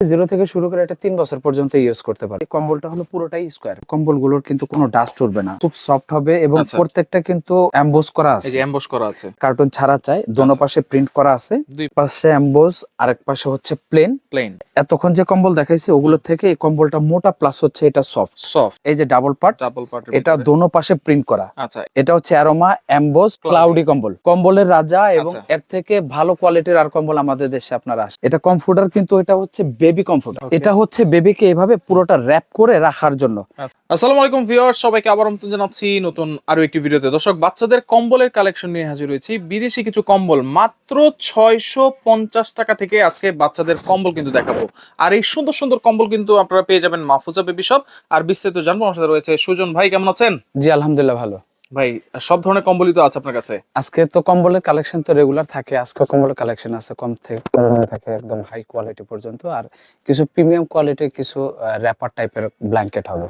Zero থেকে শুরু করে এটা তিন বছর পর্যন্ত ইউজ করতে পারে কম্বলটা হলো পুরোটাই স্কোয়ার কম্বলগুলোর কিন্তু কোনো ডাস্ট উঠবে না। খুব সফট হবে এবং আচ্ছা। প্রত্যেকটা কিন্তু অ্যাম্বোস করা আছে। যে এমবস করা আছে। কার্টুন ছাড়া চাই দোনো আচ্ছা। পাশে প্রিন্ট করা আছে। দুই পাশে অ্যাম্বোস আরেক পাশে হচ্ছে প্লেন প্লেন এতক্ষণ যে কম্বল দেখাইছি ওগুলো থেকে এই কম্বলটা মোটা প্লাস হচ্ছে এটা সফট সফট এই যে ডাবল পার্ট ডাবল পার্ট এটা দোনো পাশে প্রিন্ট করা। আচ্ছা। এটা হচ্ছে অ্যারোমা অ্যাম্বোস ক্লাউডি কম্বল। কম্বলের রাজা এবং আচ্ছা। এর থেকে ভালো কোয়ালিটির আর কম্বল আমাদের দেশে আপনারা আসে এটা কমফোর্টার কিন্তু এটা হচ্ছে বেবি কমফোর্টার এটা হচ্ছে বেবিকে এভাবে পুরোটা র্যাপ করে রাখার জন্য। আচ্ছা। আসসালামু আলাইকুম ভিউয়ার্স সবাইকে আবার আমন্ত্রণ জানাচ্ছি নতুন আরও একটি ভিডিওতে। দর্শক বাচ্চাদের কম্বলের কালেকশন নিয়ে হাজির হয়েছি। বিদেশি কিছু কম্বল মাত্র ছয়শো পঞ্চাশ টাকা থেকে আজকে বাচ্চাদের কম্বল কিন্তু দেখাবো। আর এই সুন্দর সুন্দর কম্বল কিন্তু আপনারা পেয়ে যাবেন মাহফুজা বেবি শপ আর বিস্তারিত জানব। সাথে রয়েছে সুজন ভাই কেমন আছেন? জি আলহামদুলিল্লাহ ভালো। ভাই সব ধরনের কম্বলই তো আছে আপনার কাছে? আজকে তো কম্বলের কালেকশন তো রেগুলার থাকে। আজকে কম্বলের কালেকশন আছে কম থেকে কম থাকে একদম হাই কোয়ালিটি পর্যন্ত। আর কিছু প্রিমিয়াম কোয়ালিটির কিছু র্যাপার টাইপের ব্ল্যাঙ্কেট হবে।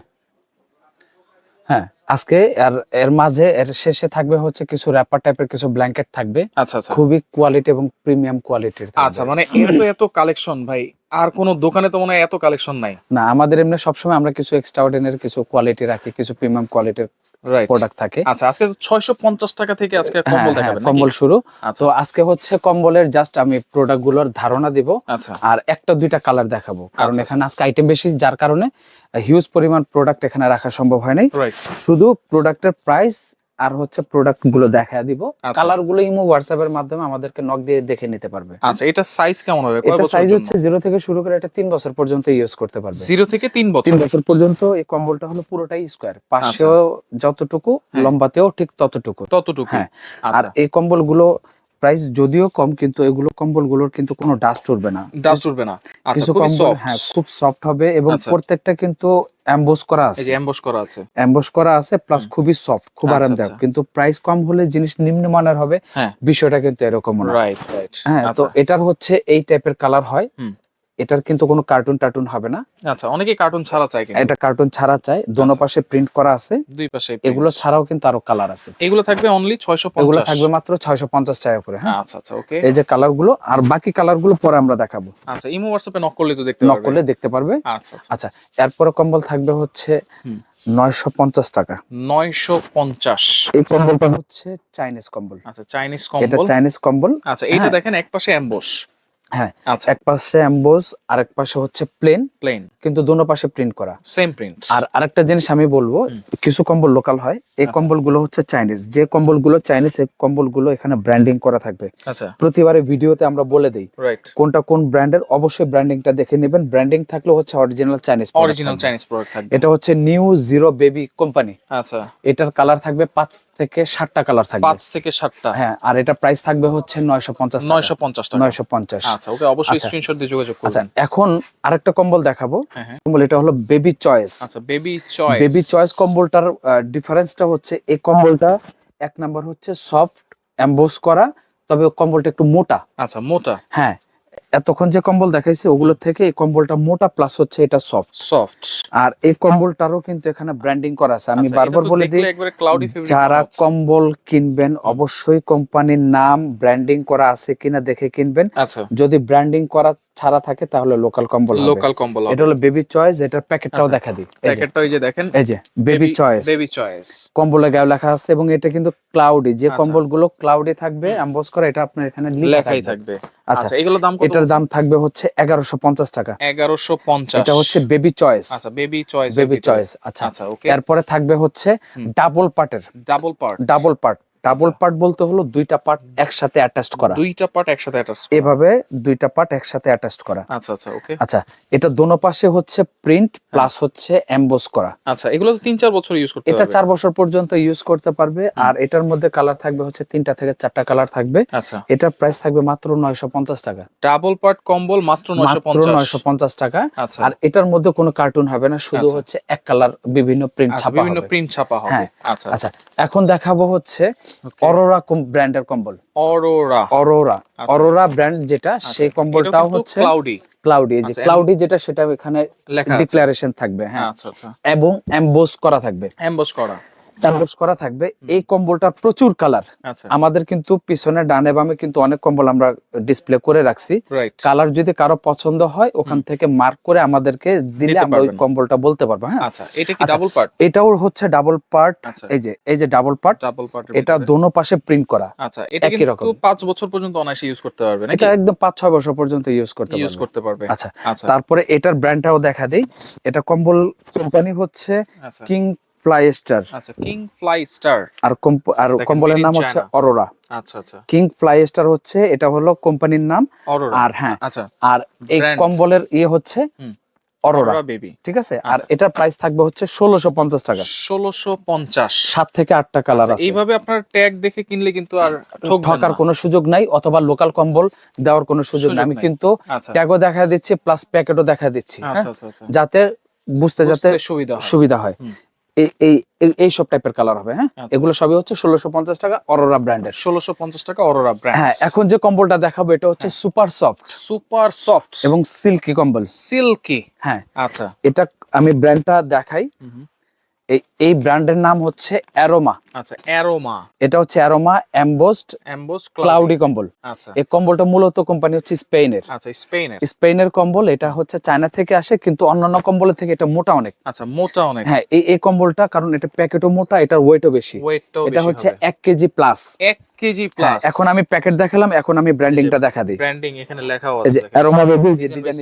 হ্যাঁ আজকে আর এর মাঝে এর শেষে থাকবে হচ্ছে কিছু র্যাপার টাইপের কিছু ব্ল্যাঙ্কেট থাকবে। আচ্ছা আচ্ছা। খুবই কোয়ালিটি এবং প্রিমিয়াম কোয়ালিটির আচ্ছা মানে এত এত কালেকশন ভাই। আর কোন দোকানে তো মনে হয় এত কালেকশন নাই। না আমাদের এমনি সবসময় আমরা কিছু এক্সট্রা অর্ডিনারি কিছু কোয়ালিটি রাখি কিছু প্রিমিয়াম কোয়ালিটির প্রোডাক্ট থাকে। আচ্ছা আজকে ছয়শো পঞ্চাশ টাকা থেকে আজকে হ্যাঁ, কম্বল হ্যাঁ, দেখাবেন কম্বল শুরু। আচ্ছা। তো আজকে হচ্ছে কম্বলের জাস্ট আমি প্রোডাক্টগুলোর ধারণা দিব। আচ্ছা। আর একটা দুইটা কালার দেখাবো। কারণ আচ্ছা, এখানে আজকে আইটেম বেশি যার কারণে হিউজ পরিমাণ প্রোডাক্ট এখানে রাখা সম্ভব হয় নাই। শুধু প্রোডাক্টের প্রাইস আর হচ্ছে প্রোডাক্টগুলো দেখা দিব। আচ্ছা। কালারগুলো ইমো হোয়াটসঅ্যাপ এর মাধ্যমে আমাদেরকে নক দিয়ে দেখে নিতে পারবে। আচ্ছা এটা সাইজ কেমন হবে? কয় এটা বছর সাইজ হচ্ছে জিরো থেকে শুরু করে এটা তিন বছর পর্যন্ত ইউজ করতে পারবে। জিরো থেকে তিন বছর। তিন বছর পর্যন্ত এই কম্বলটা হলো পুরোটাই স্কোয়ার পাশেও যতটুকু আচ্ছা। হ্যাঁ। লম্বাতেও ঠিক ততটুকু। ততটুকু হ্যাঁ, আর এই কম্বল কম্বলগুলো প্রাইস যদিও কম কিন্তু এগুলো কম্বলগুলোর কিন্তু কোনো ডাস্ট উঠবে না। ডাস্ট উঠবে না। আচ্ছা কিছু কম্বল হ্যাঁ খুব সফট হবে এবং আচ্ছা। প্রত্যেকটা কিন্তু অ্যাম্বোস করা এই আছে যে এমবস করা আছে। অ্যাম্বোস করা আছে প্লাস খুবই সফট খুব আচ্ছা, আরামদায়ক। আচ্ছা। কিন্তু প্রাইস কম হলে জিনিস নিম্নমানের হবে হ্যাঁ। বিষয়টা কিন্তু এরকম না। রাইট রাইট হ্যাঁ তো আচ্ছা। এটার হচ্ছে এই টাইপের কালার হয়। এটার কিন্তু কোনো কার্টুন টার্টুন হবে না। আচ্ছা অনেকে কার্টুন ছাড়া চায় কিন্তু। এটা কার্টুন ছাড়া চাই দোনো আচ্ছা। পাশে প্রিন্ট করা আছে। দুই পাশে এগুলো ছাড়াও কিন্তু আরও কালার আছে। এগুলো থাকবে অনলি ছয়শো এগুলো থাকবে মাত্র ছয়শো পঞ্চাশ টাকা করে হ্যাঁ? আচ্ছা আচ্ছা ওকে এই যে কালারগুলো আর বাকি কালারগুলো পরে আমরা দেখাবো। আচ্ছা ইমো হোয়াটসঅ্যাপে নক করলে তো দেখতে পারবে। নক করলে দেখতে পারবে। আচ্ছা আচ্ছা। আচ্ছা এরপরে কম্বল থাকবে হচ্ছে হুম। নয়শো পঞ্চাশ টাকা। নয়শো পঞ্চাশ। এই কম্বলটা হচ্ছে চাইনিজ কম্বল। আচ্ছা চাইনিজ কম্বল। এটা চাইনিজ কম্বল। আচ্ছা এইটা হ্যাঁ। দেখেন এক পাশে এমবস হ্যাঁ আচ্ছা। এক পাশে অ্যাম্বোস আর এক পাশে হচ্ছে প্লেন প্লেন কিন্তু দোনো পাশে প্রিন্ট করা। সেম প্রিন্ট আর আরেকটা জিনিস আমি বলব কিছু কম্বল লোকাল হয় এই আচ্ছা। কম্বলগুলো হচ্ছে চাইনিজ যে কম্বলগুলো চাইনিজ এই কম্বলগুলো এখানে ব্র্যান্ডিং করা থাকবে। আচ্ছা। প্রতিবারে ভিডিওতে আমরা বলে দেই কোনটা কোন ব্র্যান্ডের অবশ্যই ব্র্যান্ডিংটা দেখে নেবেন। ব্র্যান্ডিং থাকলে হচ্ছে original Chinese original Chinese product থাকবে। এটা হচ্ছে নিউ জিরো বেবি কোম্পানি আচ্ছা। এটার কালার থাকবে পাঁচ থেকে সাতটা কালার থাকবে। পাঁচ থেকে সাতটা। হ্যাঁ আর এটা প্রাইস থাকবে হচ্ছে নয়শো পঞ্চাশ নয়শো পঞ্চাশ টাকা। নয়শো পঞ্চাশ। আচ্ছা ওকে অবশ্যই আচ্ছা। স্ক্রিনশট দিয়ে যোগাযোগ আচ্ছা করবেন এখন আরেকটা কম্বল দেখাবো। হ্যাঁ হ্যাঁ। কম্বল এটা হলো বেবি চয়েস আচ্ছা বেবি চয়েস বেবি চয়েস কম্বলটার ডিফারেন্সটা হচ্ছে এই কম্বলটা এক নাম্বার হচ্ছে সফট এমবোস করা তবে কম্বলটা একটু মোটা। আচ্ছা মোটা। হ্যাঁ এতক্ষণ যে কম্বল দেখাইছি ওগুলো থেকে এই কম্বলটা মোটা প্লাস হচ্ছে এটা সফট সফট আর এই কম্বলটারও কিন্তু এখানে ব্র্যান্ডিং করা আছে। আমি বারবার বলে দিই যারা কম্বল কিনবেন অবশ্যই কোম্পানির নাম ব্র্যান্ডিং করা আছে কিনা দেখে কিনবেন। আচ্ছা। যদি ব্র্যান্ডিং করা ছাড়া থাকে তাহলে লোকাল কম্বল। লোকাল কম্বল এটা হলো বেবি চয়েস এটার প্যাকেটটাও আচ্ছা। দেখা দিই। প্যাকেটটা ওই যে দেখেন? এই যে বেবি চয়েস বেবি চয়েস কম্বলের গায়ে লেখা আছে এবং এটা কিন্তু ক্লাউডি যে আচ্ছা। কম্বলগুলো ক্লাউডি থাকবে এমবোস করা এটা আপনার এখানে লেখাই থাকবে। আচ্ছা আচ্ছা এগুলোর দাম কত এটার দাম থাকবে হচ্ছে এগারোশো পঞ্চাশ টাকা। এগারোশো পঞ্চাশ। এটা হচ্ছে বেবি চয়েস আচ্ছা বেবি চয়েস বেবি চয়েস আচ্ছা। আচ্ছা ওকে এরপরে থাকবে হচ্ছে। ডাবল পার্টের double part double part double আচ্ছা। পার্ট বলতে হলো দুইটা পার্ট একসাথে অ্যাটাচড করা। দুইটা পার্ট একসাথে অ্যাটাচ এভাবে দুইটা পার্ট একসাথে অ্যাটাচড করা। আচ্ছা আচ্ছা ওকে। আচ্ছা এটা দোনো পাশে হচ্ছে প্রিন্ট প্লাস হচ্ছে এমবোস করা। আচ্ছা এগুলো তো তিন চার বছর ইউজ করতে এটা পারবে চার বছর পর্যন্ত ইউজ করতে পারবে। আর এটার মধ্যে কালার থাকবে হচ্ছে তিনটা থেকে চারটা কালার থাকবে। আচ্ছা। এটার প্রাইস থাকবে মাত্র নয়শো পঞ্চাশ টাকা। ডাবল পার্ট কম্বল মাত্র নয়শো মাত্র পঞ্চাশ। নয়শো পঞ্চাশ টাকা। আচ্ছা। আর এটার মধ্যে কোনো কার্টুন হবে না শুধু আচ্ছা। হচ্ছে এক কালার বিভিন্ন প্রিন্ট ছাপা বিভিন্ন প্রিন্ট ছাপা হবে। হ্যাঁ, আচ্ছা। আচ্ছা এখন দেখাবো হচ্ছে অরোরা ব্র্যান্ডের কম্বল। অরোরা অরোরা আচ্ছা। অরোরা ব্র্যান্ড যেটা সেই কম্বলটাও হচ্ছে ক্লাউডি ক্লাউডি যে আচ্ছা, ক্লাউডি যেটা সেটা এখানে ডিক্লারেশন থাকবে হ্যাঁ। আচ্ছা আচ্ছা। এবং এমবোস করা থাকবে। এমবোস করা। এমবোস করা থাকবে। এই কম্বলটার প্রচুর কালার। আচ্ছা। আমাদের কিন্তু পিছনে ডানে বামে কিন্তু অনেক কম্বল আমরা ডিসপ্লে করে রাখছি। কালার যদি কারও পছন্দ হয় ওখান থেকে মার্ক করে আমাদেরকে দিলে আমরা ওই কম্বলটা বলতে পারব হ্যাঁ? আচ্ছা এটা কি আচ্ছা। ডাবল পার্ট এটাও হচ্ছে ডাবল পার্ট আচ্ছা। এই যে এই যে ডাবল পার্ট ডাবল পার্ট এটা দোনো পাশে প্রিন্ট করা। আচ্ছা এটা কিন্তু রকম। পাঁচ বছর পর্যন্ত অনায়াসে ইউজ করতে পারবে নাকি? এটা একদম পাঁচ ছয় বছর পর্যন্ত ইউজ করতে ইউজ পারবে। করতে পারবে। আচ্ছা আচ্ছা। তারপরে এটার ব্র্যান্ডটাও দেখা দেই। এটা কম্বল কোম্পানি হচ্ছে আচ্ছা। কিং ফ্লাইস্টার আচ্ছা কিং ফ্লাই স্টার আর আর কম্বলের নাম হচ্ছে অরোরা আচ্ছা আচ্ছা। কিং ফ্লাইস্টার হচ্ছে এটা হলো কোম্পানির নাম। অরোরা আর হ্যাঁ আচ্ছা আর এই কম্বলের ইয়ে হচ্ছে অরোরা বেবি ঠিক আছে? আর আচ্ছা। এটার প্রাইস থাকবে হচ্ছে ষোলোশো পঞ্চাশ টাকা। ষোলোশো পঞ্চাশ। সাত থেকে আটটা কালার আছে। এইভাবে আপনার ট্যাগ দেখে কিনলে কিন্তু আর ঠকার কোনো সুযোগ নাই অথবা লোকাল কম্বল দেওয়ার কোনো সুযোগ নাই। আমি কিন্তু আচ্ছা। ট্যাগও দেখা দিচ্ছি প্লাস প্যাকেটও দেখা দিচ্ছি হ্যাঁ? আচ্ছা আচ্ছা। আচ্ছা যাতে বুঝতে যাতে সুবিধা হয়। সুবিধা হয়। এই এই সব টাইপের কালার হবে হ্যাঁ? আচ্ছা। এগুলো সবই হচ্ছে ষোলোশো পঞ্চাশ টাকা অরোরা ব্র্যান্ডের ষোলোশো পঞ্চাশ টাকা অরোরা ব্র্যান্ড হ্যাঁ এখন যে কম্বলটা দেখাবো এটা হচ্ছে সুপার সফট সুপার সফট এবং সিল্কি কম্বল। সিল্কি হ্যাঁ। আচ্ছা। এটা আমি ব্র্যান্ডটা দেখাই। এই এই ব্র্যান্ডের নাম হচ্ছে অ্যারোমা আচ্ছা অ্যারোমা এটা হচ্ছে অ্যারোমা এম্বোসড এমবোস ক্লাউডি কম্বল। আচ্ছা। এই কম্বলটা মূলত কোম্পানি হচ্ছে স্পেনের আচ্ছা স্পেনের স্পেনের কম্বল এটা হচ্ছে চায়না থেকে আসে কিন্তু অন্যান্য কম্বলের থেকে এটা মোটা অনেক। আচ্ছা মোটা অনেক। হ্যাঁ এই এই কম্বলটা কারণ এটা প্যাকেটও মোটা এটার ওয়েটও বেশি। এটা হচ্ছে হবে। এক কেজি প্লাস এক কেজি প্লাস এখন আমি প্যাকেট দেখালাম এখন আমি ব্র্যান্ডিংটা দেখা দিই। ব্র্যান্ডিং এখানে লেখাও আছে অ্যারোমা বেবি যে ডিজাইন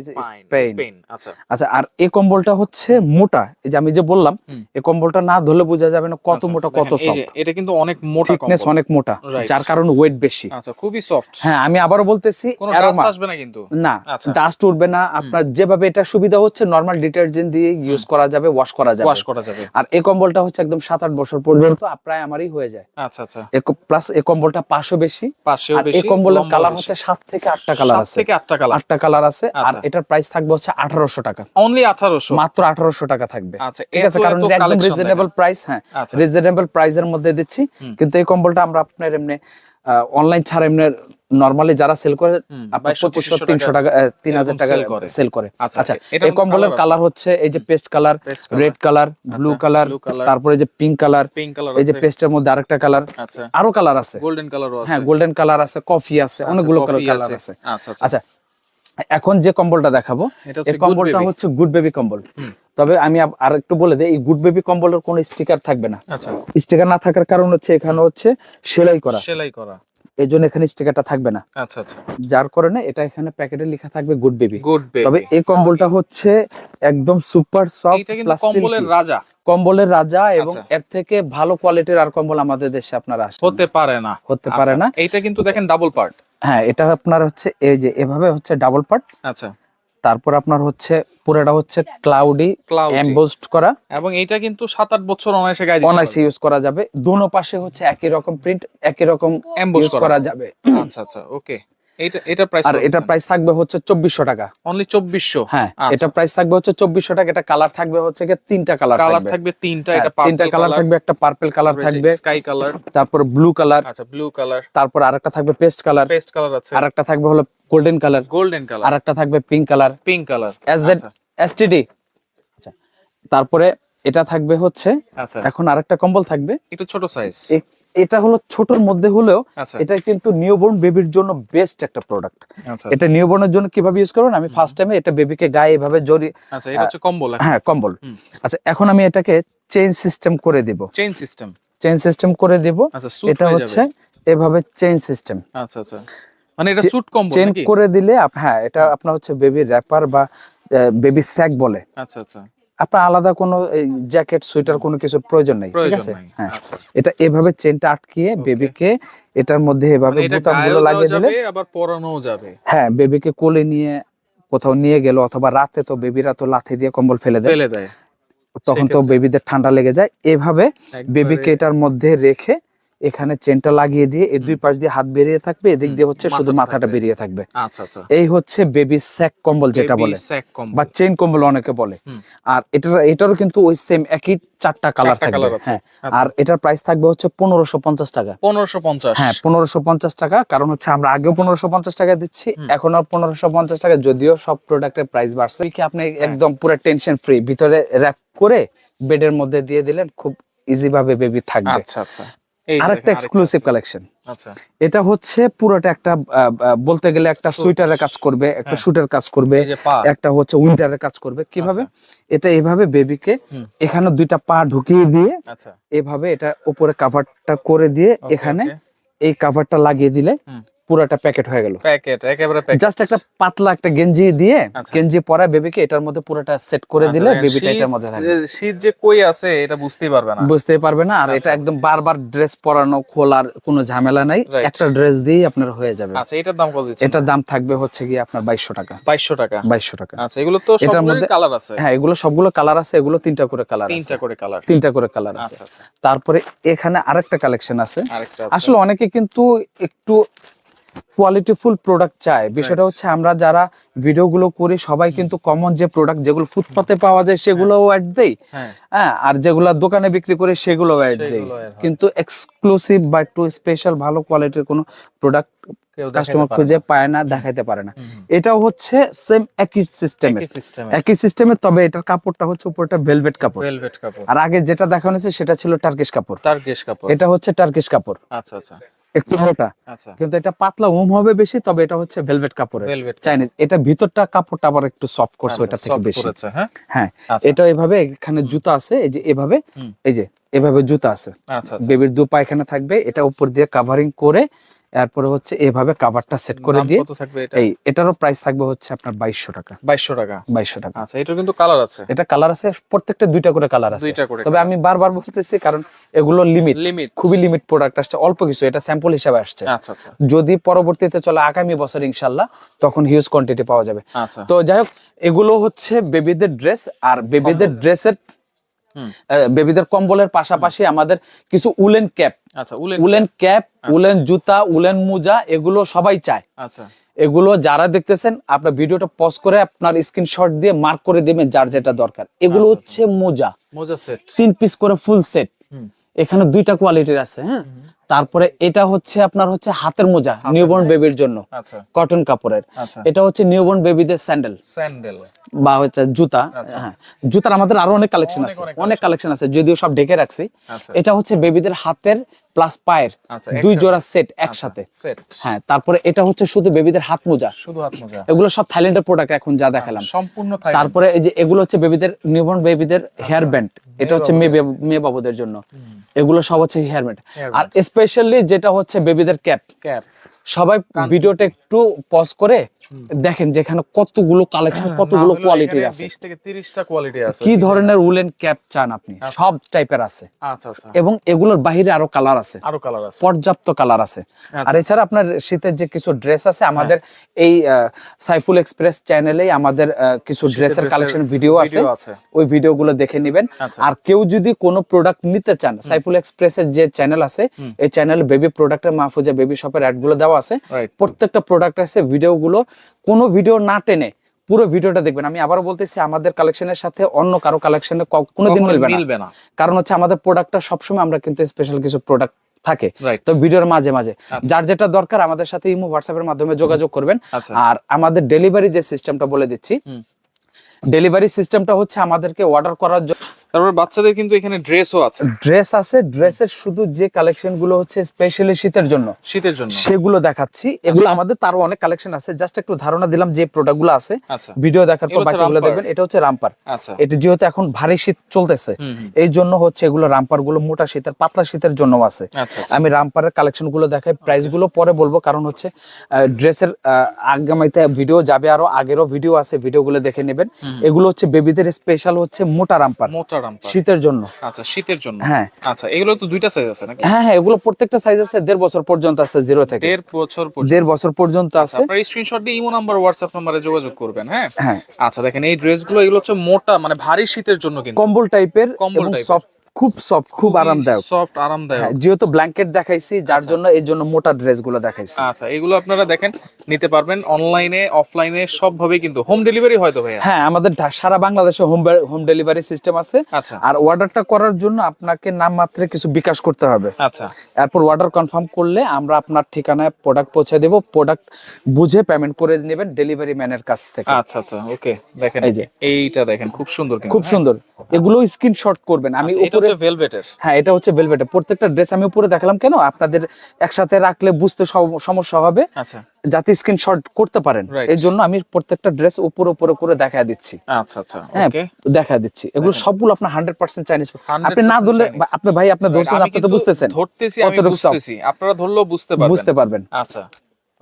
স্পেন আচ্ছা। আচ্ছা আর এই কম্বলটা হচ্ছে মোটা এই যে আমি যে বললাম এই কম্বলটা না ধরলে বোঝা যাবে না কত আচ্ছা, মোটা কত সফট এটা কিন্তু অনেক মোটা থিকনেস অনেক মোটা যার কারণে ওয়েট বেশি। আচ্ছা খুবই সফট হ্যাঁ আমি আবারও বলতেছি কোনো ডাস্ট আসবে না কিন্তু? না আচ্ছা। ডাস্ট উঠবে না। আপনার যেভাবে এটা সুবিধা হচ্ছে নর্মাল ডিটারজেন্ট দিয়ে ইউজ করা যাবে ওয়াশ করা যাবে। ওয়াশ করা যাবে। আর এই কম্বলটা হচ্ছে একদম সাত আট বছর পর্যন্ত প্রায় আমারই হয়ে যায়। আচ্ছা আচ্ছা। প্লাস এই কম্বলটা পাঁচশো বেশি। আর বেশি এই কম্বলের কালার হচ্ছে সাত থেকে আটটা কালার সাত আছে। থেকে আটটা কালার আটটা কালার আছে আর আচ্ছা। এটার প্রাইস থাকবে হচ্ছে আঠারোশো টাকা। অনলি আঠারোশো? মাত্র আঠারোশো টাকা থাকবে। আচ্ছা ঠিক আছে কারণ একদম রিজনেবল প্রাইস হ্যাঁ। আচ্ছা। রিজনেবল প্রাইসের মধ্যে দিচ্ছি। কিন্তু এই কম্বলটা আমরা আপনার এমনি অনলাইন ছাড়া এমনি নর্মালি যারা সেল করে আপনার পঁচিশশো তিনশো টাকা তিন হাজার টাকা সেল করে। আচ্ছা, আচ্ছা এই কম্বলের কালার হচ্ছে এই যে paste colour red colour blue আচ্ছা, কালার তারপরে যে পিঙ্ক কালার পিঙ্ক কালার এই যে পেস্টের মধ্যে আরেকটা কালার আচ্ছা। আরও কালার আছে। গোল্ডেন কালার হ্যাঁ গোল্ডেন কালার আছে কফি আছে আচ্ছা, অনেকগুলো কালার আছে। আচ্ছা আচ্ছা। আচ্ছা এখন যে কম্বলটা দেখাবো এই কম্বলটা হচ্ছে গুড বেবি কম্বল। তবে আমি আর একটু বলে দিই এই গুড বেবি কম্বলের কোনো স্টিকার থাকবে না। আচ্ছা। স্টিকার না থাকার কারণ হচ্ছে এখানে হচ্ছে সেলাই করা। সেলাই করা। এই জন্য এখানে স্টিকারটা থাকবে না। আচ্ছা আচ্ছা। যার কারণে এটা এখানে প্যাকেটে লেখা থাকবে গুড বেবি গুড বেবি তবে এই কম্বলটা হচ্ছে একদম সুপার সফট কিন্তু কম্বলের রাজা। কম্বলের রাজা এবং আচ্ছা। এর থেকে ভালো কোয়ালিটির আর কম্বল আমাদের দেশে আপনারা হতে পারে না। হতে পারে আচ্ছা, না। এইটা কিন্তু দেখেন ডাবল পার্ট হ্যাঁ এটা আপনার হচ্ছে এই যে এভাবে হচ্ছে ডাবল পার্ট আচ্ছা। তারপর আপনার হচ্ছে পুরোটা হচ্ছে ক্লাউডি ক্লাউড করা। এবং এইটা কিন্তু সাত আট বছর অনায়াসে গাড়ি অনায়াসে ইউজ করা যাবে। দোনো পাশে হচ্ছে একই রকম প্রিন্ট একই রকম করা। যাবে। আচ্ছা আচ্ছা ওকে এইটা এটা প্রাইস আর এটা প্রাইস থাকবে হচ্ছে চব্বিশশো টাকা। অনলি হ্যাঁ আচ্ছা। এটা প্রাইস থাকবে হচ্ছে চব্বিশশো টাকা। এটা কালার থাকবে হচ্ছে গিয়ে তিনটা কালার কালার থাকবে। তিনটা হ্যাঁ, এটা তিনটা কালার থাকবে একটা পার্পল কালার থাকবে। স্কাই কালার তারপর ব্লু কালার আচ্ছা ব্লু কালার তারপর আরেকটা থাকবে পেস্ট কালার পেস্ট কালার আছে। আরেকটা থাকবে হলো গোল্ডেন কালার গোল্ডেন কালার আরেকটা থাকবে pink colour pink colour SZ STD আচ্ছা। তারপরে এটা থাকবে হচ্ছে আচ্ছা। এখন আরেকটা কম্বল থাকবে। একটু ছোট সাইজ এটা হলো ছোটর মধ্যে হলেও আচ্ছা। এটা কিন্তু নিউবর্ন বেবির জন্য বেস্ট একটা প্রোডাক্ট আচ্ছা। এটা নিউবর্নের জন্য কীভাবে ইউজ করবেন? আমি ফার্স্ট টাইমে এটা বেবিকে গায়ে এভাবে জড়ি আচ্ছা এটা হচ্ছে কম্বল হ্যাঁ কম্বল। আচ্ছা এখন আমি এটাকে চেইন সিস্টেম করে দিব। চেইন সিস্টেম চেইন সিস্টেম করে দিব। এটা হচ্ছে এভাবে চেইন সিস্টেম আচ্ছা আচ্ছা। মানে এটা স্যুট কম্বল চেইন করে দিলে হ্যাঁ এটা আপনার হচ্ছে বেবি র্যাপার বা বেবি স্যাক বলে। আচ্ছা আচ্ছা। আপনার আলাদা কোনো জ্যাকেট সুইটার কোনো কিছুর প্রয়োজন নেই ঠিক আছে? হ্যাঁ। আচ্ছা। এটা এভাবে চেনটা আটকিয়ে বেবিকে এটার মধ্যে এভাবে মানে এটা বোতামগুলো গায়েও দেওয়া লাগিয়ে দিলে যাবে আবার পরানোও যাবে। হ্যাঁ বেবিকে কোলে নিয়ে কোথাও নিয়ে গেল অথবা রাতে তো বেবিরা তো লাথি দিয়ে কম্বল ফেলে দেয়। ফেলে দেয়। তখন তো বেবিদের ঠান্ডা লেগে যায়। এভাবে বেবিকে এটার মধ্যে রেখে এখানে চেনটা লাগিয়ে দিয়ে এই দুই পাশ দিয়ে হাত বেরিয়ে থাকবে এদিক দিয়ে হচ্ছে শুধু মাথাটা বেরিয়ে থাকবে। আচ্ছা আচ্ছা। এই হচ্ছে বেবি স্যাক কম্বল যেটা বলে। বা চেইন কম্বল অনেকে বলে। আর এটার এটারও কিন্তু ওই সেম একই চারটা কালার থাকবে। হ্যাঁ আচ্ছা। আর এটার প্রাইস থাকবে হচ্ছে পনেরোশো পঞ্চাশ টাকা। পনেরোশো পঞ্চাশ। হ্যাঁ পনেরোশো পঞ্চাশ টাকা। কারণ হচ্ছে আমরা আগেও পনেরোশো পঞ্চাশ টাকা দিচ্ছি। এখনও পনেরোশো পঞ্চাশ টাকা। যদিও সব প্রোডাক্টের প্রাইস বাড়ছে। কি আপনি হ্যাঁ। একদম পুরো টেনশন ফ্রি ভিতরে র্যাপ করে বেডের মধ্যে দিয়ে দিলেন খুব ইজি ভাবে বেবি থাকবে। আচ্ছা আচ্ছা। আরেকটা এক্সক্লুসিভ কালেকশন আচ্ছা। এটা হচ্ছে পুরোটা একটা বলতে গেলে একটা. সুইটারের কাজ করবে একটা হ্যাঁ। শুটের কাজ করবে একটা হচ্ছে উইন্টারের কাজ করবে। কীভাবে? আচ্ছা। এটা এভাবে বেবিকে এখানে দুইটা পা ঢুকিয়ে দিয়ে আচ্ছা। এভাবে এটা উপরে কাভারটা করে দিয়ে এখানে এই কাভারটা লাগিয়ে দিলে। পুরোটা প্যাকেট হয়ে গেল। প্যাকেট একেবারে প্যাকেট। জাস্ট একটা পাতলা একটা গেঞ্জি দিয়ে আচ্ছা। গেঞ্জি পরা বেবিকে এটার মধ্যে পুরোটা সেট করে দিলে বেবিটা এটার মধ্যে থাকবে। শীত যে কই আছে এটা বুঝতেই পারবে না। বুঝতেই পারবে না আর এটা আচ্ছা। একদম বারবার ড্রেস পরানো খোলার কোনো ঝামেলা নাই। একটা ড্রেস দিয়ে আপনার হয়ে যাবে। আচ্ছা এটার দাম কত দিচ্ছেন? এটার দাম থাকবে হচ্ছে গিয়ে আপনার বাইশশো টাকা। বাইশশো টাকা। বাইশশো টাকা। আচ্ছা এগুলো তো মধ্যে- কালার আছে। হ্যাঁ এগুলো সবগুলো কালার আছে এগুলো তিনটা করে কালার আছে। তিনটা করে কালার তিনটা করে কালার আছে। আচ্ছা আচ্ছা। তারপরে এখানে আরেকটা কালেকশন আছে। আরেকটা আসলে অনেকে কিন্তু একটু কোয়ালিটিফুল প্রোডাক্ট চায় বিষয়টা হচ্ছে আমরা যারা ভিডিওগুলো করি সবাই কিন্তু কমন যে প্রোডাক্ট যেগুলো ফুটপাতে পাওয়া যায় সেগুলোও অ্যাড দেই। হ্যাঁ। হ্যাঁ আর যেগুলো দোকানে বিক্রি করে সেগুলো অ্যাড দেই। হয়। কিন্তু এক্সক্লুসিভ বা একটু স্পেশাল ভালো কোয়ালিটির কোনো প্রোডাক্ট কাস্টমার খুঁজে পায় না দেখাইতে পারে না। এটাও হচ্ছে সেম একই সিস্টেম একই সিস্টেমের তবে এটার কাপড়টা হচ্ছে উপরটা ভেলভেট কাপড়। ভেলভেট কাপড়। আর আগে যেটা দেখানো হয়েছে সেটা ছিল টার্কিশ কাপড়। টার্কিশ কাপড়। এটা হচ্ছে টার্কিশ কাপড়। আচ্ছা আচ্ছা। একটু মোটা। আচ্ছা। কিন্তু এটা পাতলা ওম হবে বেশি তবে এটা হচ্ছে ভেলভেট কাপড়ের। চাইনিজ এটা ভিতরটা কাপড়টা আবার একটু সফট করছে এটা ওটা থেকে বেশি। হ্যাঁ? হ্যাঁ আচ্ছা। এটা এভাবে এখানে জুতা আছে এই যে এভাবে এই যে এভাবে জুতা আছে। আচ্ছা আচ্ছা। বেবির দু পায়খানা থাকবে এটা উপর দিয়ে কাভারিং করে এরপরে হচ্ছে এভাবে কাভারটা সেট করে দিয়ে কত থাকবে এটা? এই এটারও প্রাইস থাকবে হচ্ছে আপনার বাইশশো টাকা। বাইশশো টাকা। বাইশশো টাকা। আচ্ছা এটা কিন্তু কালার আছে। এটা কালার আছে প্রত্যেকটা দুইটা করে কালার আছে। দুইটা করে তবে আমি বারবার বলতেছি কারণ এগুলো লিমিট লিমিট খুবই লিমিট প্রোডাক্ট আসছে অল্প কিছু এটা স্যাম্পল হিসাবে আসছে। আচ্ছা আচ্ছা। যদি পরবর্তীতে চলে আগামী বছর ইনশাল্লাহ তখন হিউজ কোয়ান্টিটি পাওয়া যাবে। আচ্ছা। তো যাই হোক এগুলো হচ্ছে বেবিদের ড্রেস আর বেবিদের ড্রেসের। বেবিদের কম্বলের পাশাপাশি আমাদের কিছু উলেন ক্যাপ। আচ্ছা উলেন ক্যাপ। উলেন জুতা উলেন মোজা এগুলো সবাই চায়। আচ্ছা। এগুলো যারা দেখতেছেন আপনার ভিডিওটা পজ করে আপনার স্ক্রিনশট দিয়ে মার্ক করে দেবেন যার যেটা দরকার। এগুলো আচ্ছা, হচ্ছে মোজা। মোজা সেট তিন পিস করে ফুল সেট। এখানে দুইটা কোয়ালিটির আছে হ্যাঁ? তারপরে এটা হচ্ছে আপনার হচ্ছে হাতের মোজা নিউবর্ন বেবির জন্য আচ্ছা। কটন কাপড়ের। আচ্ছা। এটা হচ্ছে নিউবর্ন বেবিদের স্যান্ডেল স্যান্ডেল বা হচ্ছে জুতা। আচ্ছা। হ্যাঁ জুতার আমাদের আরও অনেক কালেকশন আছে। অনেক কালেকশন আছে যদিও সব ঢেকে রাখছি। আচ্ছা। এটা হচ্ছে বেবিদের হাতের প্লাস পায়ের আচ্ছা দুই জোড়া সেট একসাথে। হ্যাঁ তারপরে এটা হচ্ছে শুধু বেবিদের হাত মোজা। শুধু হাত মোজা। এগুলো সব থাইল্যান্ডের প্রোডাক্ট এখন যা দেখালাম। সম্পূর্ণ তারপরে এই যে এগুলো হচ্ছে বেবিদের নিউবর্ন বেবিদের হেয়ার ব্যান্ড এটা হচ্ছে মেয়ে মেয়ে বাবুদের জন্য। এগুলো সব হচ্ছে হেয়ার ব্যান্ড আর স্পেশালি যেটা হচ্ছে বেবিদের ক্যাপ ক্যাপ সবাই ভিডিওটা একটু পজ করে দেখেন যেখানে কতগুলো কালেকশন কতগুলো কোয়ালিটির আছে। 20 থেকে 30টা কোয়ালিটি আছে কি ধরনের উলেন ক্যাপ চান আপনি? সব টাইপের আছে। আচ্ছা আচ্ছা। এবং এগুলোর বাহিরে আরও কালার আছে। আরও কালার আছে। পর্যাপ্ত কালার আছে। আচ্ছা। আর এছাড়া আপনার শীতের যে কিছু ড্রেস আছে আমাদের এই সাইফুল এক্সপ্রেস চ্যানেলেই আমাদের কিছু ড্রেসের কালেকশন ভিডিও আছে। ওই ভিডিওগুলো দেখে নেবেন। আচ্ছা। আর কেউ যদি কোনো প্রোডাক্ট নিতে চান সাইফুল এক্সপ্রেসের যে চ্যানেল আছে এই চ্যানেল বেবি প্রোডাক্টের মাহফুজা বেবি শপের অ্যাডগুলো দেওয়া আছে। প্রত্যেকটা প্রোডাক্ট আছে ভিডিওগুলো কোনো ভিডিও না টেনে পুরো ভিডিওটা দেখবেন। আমি আবারও বলতেছি আমাদের কালেকশনের সাথে অন্য কারও কালেকশনে কোনোদিন মিলবে না। কারণ হচ্ছে আমাদের প্রোডাক্টটা সবসময় আমরা কিন্তু স্পেশাল কিছু প্রোডাক্ট থাকে। তো ভিডিওর মাঝে মাঝে। আচ্ছা। যার যেটা দরকার আমাদের সাথে ইমো হোয়াটসঅ্যাপের মাধ্যমে যোগাযোগ করবেন। আচ্ছা। আর আমাদের ডেলিভারি যে সিস্টেমটা বলে দিচ্ছি। ডেলিভারি সিস্টেমটা হচ্ছে আমাদেরকে অর্ডার করার জন্য তারপর বাচ্চাদের কিন্তু এখানে ড্রেসও আছে। ড্রেস আছে ড্রেসের শুধু যে কালেকশনগুলো হচ্ছে স্পেশালি শীতের জন্য শীতের জন্য। সেগুলো দেখাচ্ছি। এগুলো আমাদের তারও অনেক কালেকশন আছে। জাস্ট একটু ধারণা দিলাম যে প্রোডাক্টগুলো আছে। আচ্ছা। ভিডিও দেখার পর বাকিগুলো রামপার। দেখবেন। এটা হচ্ছে রামপার আচ্ছা। এটা যেহেতু এখন ভারী শীত চলতেছে। এই জন্য হচ্ছে এগুলো রামপারগুলো মোটা শীতের পাতলা শীতের জন্য আছে। আচ্ছা আচ্ছা। আমি রামপারের কালেকশনগুলো দেখাই প্রাইসগুলো পরে বলব। কারণ হচ্ছে ড্রেসের আগামীতে ভিডিও যাবে আরও আগেরও ভিডিও আছে ভিডিও গুলো দেখে নেবেন। এগুলো হচ্ছে বেবিদের স্পেশাল হচ্ছে মোটা রামপার মোটা রামপার শীতের জন্য। আচ্ছা শীতের জন্য। হ্যাঁ। আচ্ছা এগুলো তো দুইটা সাইজ আছে নাকি? হ্যাঁ হ্যাঁ এগুলো প্রত্যেকটা সাইজ আছে দেড় বছর পর্যন্ত আছে জিরো থেকে। দেড় বছর পর্যন্ত। দেড় বছর পর্যন্ত আছে। আপনার স্ক্রিনশট দিয়ে ইমো নাম্বার হোয়াটসঅ্যাপ নাম্বারে যোগাযোগ করবেন হ্যাঁ? হ্যাঁ। আচ্ছা দেখেন এই ড্রেসগুলো এগুলো হচ্ছে মোটা মানে ভারী শীতের জন্য কিন্তু। কম্বল টাইপের কম্বল সফট খুব সফট খুব আরামদায়ক। সফট আরামদায়ক। হ্যাঁ, যেহেতু ব্ল্যাঙ্কেট দেখাইছি যার জন্য এই জন্য মোটা ড্রেসগুলো দেখাইছি। আচ্ছা এগুলো আপনারা দেখেন নিতে পারবেন অনলাইনে অফলাইনে সব ভাবে কিন্তু হোম ডেলিভারি হয়তো ভাইয়া? হ্যাঁ আমাদের সারা বাংলাদেশে হোম হোম ডেলিভারি সিস্টেম আছে। আচ্ছা। আর অর্ডারটা করার জন্য আপনাকে নাম মাত্রে কিছু বিকাশ করতে হবে। আচ্ছা। এরপর অর্ডার কনফার্ম করলে আমরা আপনার ঠিকানায় প্রোডাক্ট পৌঁছে দেব। প্রোডাক্ট বুঝে পেমেন্ট করে নেবেন ডেলিভারি ম্যানের কাছ থেকে। আচ্ছা আচ্ছা ওকে দেখেন এই যে। এইটা দেখেন খুব সুন্দর কিন্তু খুব সুন্দর। এগুলো স্ক্রিনশট করবেন। আমি আচ্ছা, উপরে হচ্ছে ভেলভেটের হ্যাঁ এটা হচ্ছে ভেলভেটে প্রত্যেকটা ড্রেস আমি উপরে দেখালাম কেন? আপনাদের একসাথে রাখলে বুঝতে সমস্যা হবে। আচ্ছা। যাতে স্ক্রিনশট করতে পারেন. এই জন্য আমি প্রত্যেকটা ড্রেস উপরে উপরে করে দেখা দিচ্ছি। আচ্ছা আচ্ছা হ্যাঁ দেখা দিচ্ছি। এগুলো সবগুলো আপনার হান্ড্রেড পার্সেন্ট চাইনিজ আপনি না ধরলে। আপনি ভাই আপনি ধরছেন আপনি তো বুঝতেছেন। ধরতেছি আমি বুঝতেছি। আপনারা ধরলেও বুঝতে পারবেন। বুঝতে পারবেন। আচ্ছা।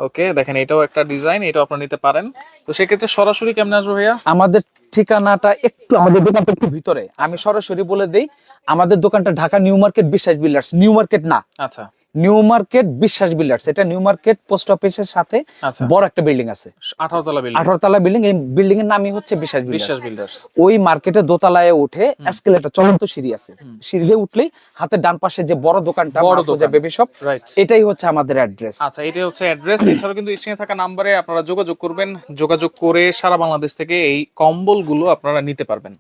ওকে দেখেন এটাও একটা ডিজাইন এটাও আপনারা নিতে পারেন। তো সেক্ষেত্রে সরাসরি কেমন আসবে ভাইয়া? আমাদের ঠিকানাটা একটু আমাদের দোকানটা একটু ভিতরে। আমি সরাসরি বলে দিই আমাদের দোকানটা Dhaka New Market Biswas Builders. New Market না। আচ্ছা। New Market Biswas Builders. এটা নিউ মার্কেট পোস্ট অফিসের সাথে আচ্ছা। বড় একটা বিল্ডিং আছে। আঠারো তলা বিল্ডিং। আঠারো তলা বিল্ডিং এই বিল্ডিং এর নামই হচ্ছে বিশ্বাস বিশ্বাস বিল্ডার্স। ওই মার্কেটে দোতলায় উঠে এসকেলেটর চলন্ত সিঁড়ি আছে। সিঁড়ি দিয়ে উঠলেই হাতে ডান পাশে যে বড় দোকানটা বড় দোকান। বেবি শপ এটাই হচ্ছে আমাদের অ্যাড্রেস। আচ্ছা এটাই হচ্ছে অ্যাড্রেস। এছাড়াও কিন্তু স্ক্রিনে থাকা নাম্বারে আপনারা যোগাযোগ করবেন। যোগাযোগ করে সারা বাংলাদেশ থেকে এই কম্বলগুলো আপনারা নিতে পারবেন।